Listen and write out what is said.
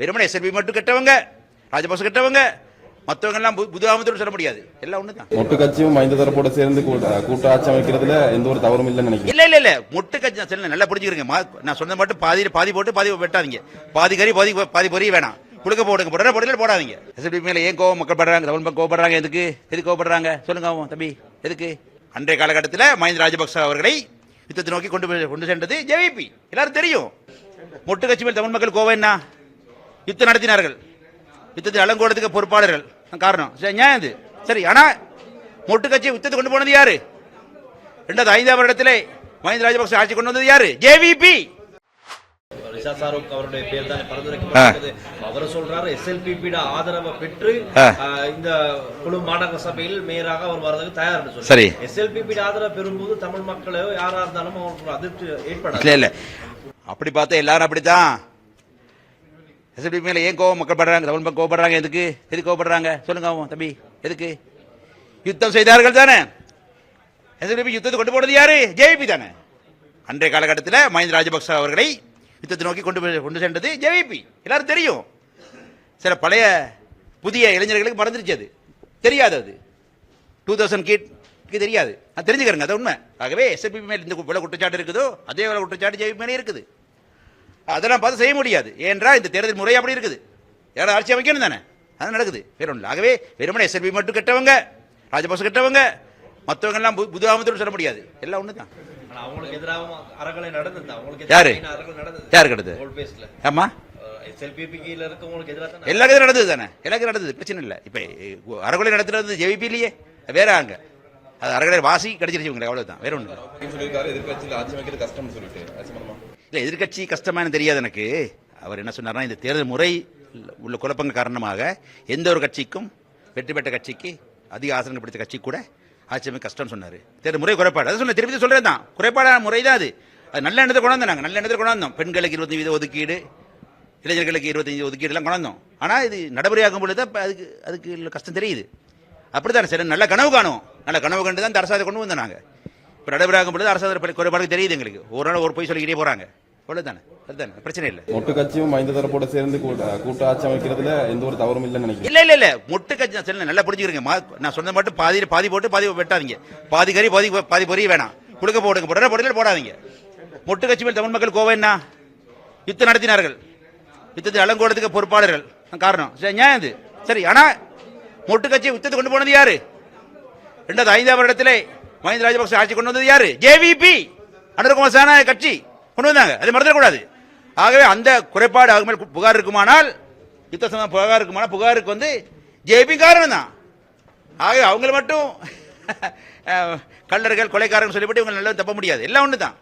வெறுமனே எஸ்எல்பி மட்டும் கெட்டவங்க ராஜபக்ச கெட்டவங்க மற்றவங்க எல்லாம் பு- புது ஆமத்தோடு சொல்ல முடியாது. எல்லாம் ஒன்று தான் மொட்டு கட்சியும் மைந்த தரப்போட சேர்ந்து கூட்ட- கூட்டு ஆட்சி அமைக்கிறதுல எந்த ஒரு தவறும் இல்லைன்னு நினைக்கிறேன். இல்ல இல்ல இல்ல. மொட்டு கட்சி நான் சொல்ல நல்லா புரிஞ்சுக்கிறீங்க. மா- நான் சொன்னது மட்டும் பாதி பாதி போட்டு பாதி வெட்டாதீங்க. பாதி கறி பாதி பாதி பொரிய வேணாம். புழுக்க போடுங்க போடுற போடல போடாதீங்க. எஸ்எல்பி மேல ஏன் கோவம் மக்கள் படுறாங்க? தமிழ் மக்கள் கோவப்படுறாங்க எதுக்கு? எதுக்கு கோவப்படுறாங்க? சொல்லுங்க அவன் தம்பி. எதுக்கு? அன்றைய காலகட்டத்தில் மஹிந்த ராஜபக்ச அவர்களை யுத்தத்தை நோக்கி கொண்டு கொண்டு சென்றது ஜேவிபி. எல்லாரும் தெரியும். மொட்டு கட்சி மேல் தமிழ் மக்கள் கோவம் என்ன? யுத்தம் நடத்தினார்கள். யுத்தத்தை அலங்கோலத்துக்கு பொறுப்பாளர்கள். காரணம். சரி நியாயம் இது. சரி ஆனா மொட்டு கட்சியை யுத்தத்தை கொண்டு போனது யாரு? ரெண்டாவது ஐந்தாம் வருடத்திலே மஹிந்த ராஜபக்ச ஆட்சி கொண்டு வந்தது யாரு? ஜேவிபி ரிஷா சாருக் அவருடைய பேர் தான் பரிந்துரைக்கப்பட்டது. அவர் சொல்றாரு எஸ்எல்பிபிட ஆதரவை பெற்று இந்த குழு மாநகர சபையில் மேயராக அவர் வர்றதுக்கு தயார் சரி. எஸ்எல்பிபிட ஆதரவை பெறும்போது தமிழ் மக்களோ யாரா இருந்தாலும் அவங்களுக்கு அதிர்ச்சி ஏற்படாது. இல்ல இல்ல. அப்படி பார்த்தா எல்லாரும் அப்படித்தான். எஸ்எல்பி மேலே ஏன் கோவம் மக்கள் படுறாங்க? தமிழ் மக்கள் கோவப்படுறாங்க எதுக்கு? எதுக்கு கோவப்படுறாங்க சொல்லுங்க அவன் தம்பி. எதுக்கு? யுத்தம் செய்தார்கள் தானே. எஸ்எல்பி யுத்தத்தை கொண்டு போனது யாரு? ஜேவிபி தானே. அன்றைய காலகட்டத்தில் மஹிந்த ராஜபக்ச அவர்களை யுத்தத்தை நோக்கி கொண்டு கொண்டு சென்றது ஜேவிபி. எல்லாரும் தெரியும். சில பழைய புதிய இளைஞர்களுக்கு மறந்துருச்சு அது. தெரியாது அது. டூ தௌசண்ட் கிட்க்கு தெரியாது. அது தெரிஞ்சுக்கிறேங்க அது உண்மை. ஆகவே எஸ்எபி மேல் இந்த விலை குற்றச்சாட்டு இருக்குதோ அதே விலை குற்றச்சாட்டு ஜேபி மேலே இருக்குது. அதெல்லாம் பார்த்து செய்ய முடியாது. ஏன்றா இந்த தேர்தல் முறை அப்படி இருக்குது. யாரும் ஆட்சி அமைக்கணும் தானே? அது நடக்குது. வேற ஒன்றும் இல்லை ஆகவே வெறுமனே எஸ்எல்பி மட்டும் கெட்டவங்க ராஜபக்ச கெட்டவங்க மற்றவங்க எல்லாம் பு- புது ஆமத்தோடு சொல்ல முடியாது. எல்லாம் ஒன்று தான் அவங்களுக்கு எதிராக அறகலை நடந்தது. அவங்களுக்கு யாரு? பேஸ்ல ஆமா. எல்லாருக்கும் நடந்தது தானே? எல்லாருக்கும் நடந்தது. பிரச்சனை இல்லை. இப்போ அறகுலை நடத்துறது ஜெவிபி இல்லையே வேற அங்க. அது அறகுலை வாசி கிடைச்சிருச்சு உங்களுக்கு அவ்வளவுதான். வேற ஒன்றும் இல்லை எதிர்கட்சி கஷ்டமானு தெரியாது எனக்கு. அவர் என்ன சொன்னார்னா இந்த தேர்தல் முறை உள்ள குழப்பங்கள் காரணமாக எந்த ஒரு கட்சிக்கும் வெற்றி பெற்ற கட்சிக்கு அதிக ஆசனங்கள் பிடித்த கட்சி கூட ஆட்சி கஷ்டம் கஷ்டம்னு சொன்னார். தேர்தல் முறை குறைபாடு. அதை சொன்ன திருப்பி சொல்கிறது தான் குறைபாடான முறை தான் அது. அது நல்ல எண்ணத்தை கொண்டு வந்தோம் நாங்கள் நல்ல எண்ணத்தை கொண்டு வந்தோம். பெண்களுக்கு இருபத்தஞ்சு வீத ஒதுக்கீடு இளைஞர்களுக்கு இருபத்தஞ்சு ஒதுக்கீடுலாம் கொண்டு வந்தோம். ஆனால் இது நடைமுறையாகும் பொழுது தான் அதுக்கு அதுக்கு கஷ்டம் தெரியுது. அப்படி தான் சரி நல்ல கனவு காணும். நல்ல கனவு கண்டு தான் இந்த கொண்டு வந்தோம் நாங்கள் இப்போ நடைமுறையாகும் பொழுது அரசாங்க குறைபாடு தெரியுது எங்களுக்கு. ஒரு நாள் ஒரு போய் சொல்லிக்கிட்டே போகிறாங்க அவ்வளோதானே அதுதானே? பிரச்சனை இல்லை. மொட்டு கட்சியும் மைந்த தரப்போட சேர்ந்து கூட்ட- கூட்டு ஆட்சி அமைக்கிறதுல எந்த ஒரு தவறும் இல்லைன்னு நினைக்கிறேன் இல்ல இல்ல இல்ல. மொட்டு கட்சி சொல்ல நல்லா புரிஞ்சுக்கிறீங்க. நான் சொன்னது மட்டும் பாதி பாதி போட்டு பாதி வெட்டாதீங்க. பாதி கறி பாதி பாதி பொரிய வேணாம். புழுக்க போடுங்க போடுற போடல போடாதீங்க. மொட்டு கட்சி மேல் தமிழ் மக்கள் கோவம் என்ன? யுத்தம் நடத்தினார்கள். யுத்தத்தை அலங்கோலத்துக்கு பொறுப்பாளர்கள். காரணம். சரி நியாயம் இது. சரி ஆனா மொட்டு கட்சியை யுத்தத்தை கொண்டு போனது யாரு? ரெண்டாவது ஐந்தாம் வருடத்திலே மஹிந்த ராஜபக்சே ஆட்சி கொண்டு வந்தது யாரு? ஜேவிபி அனுரகுமார் சேனா கட்சி கொண்டு வந்தாங்க. அதை மறந்துடக்கூடாது. ஆகவே அந்த குறைபாடு அவங்க மேல் புகார் இருக்குமானால் யுத்த சம்பந்தம் புகார் இருக்குமானால் புகாருக்கு வந்து ஜேபி காரணம் தான். ஆகவே அவங்கள மட்டும் கல்லர்கள் கொலைக்காரர்கள் சொல்லிவிட்டு இவங்க நல்லா தப்ப முடியாது. எல்லாம் ஒன்று தான்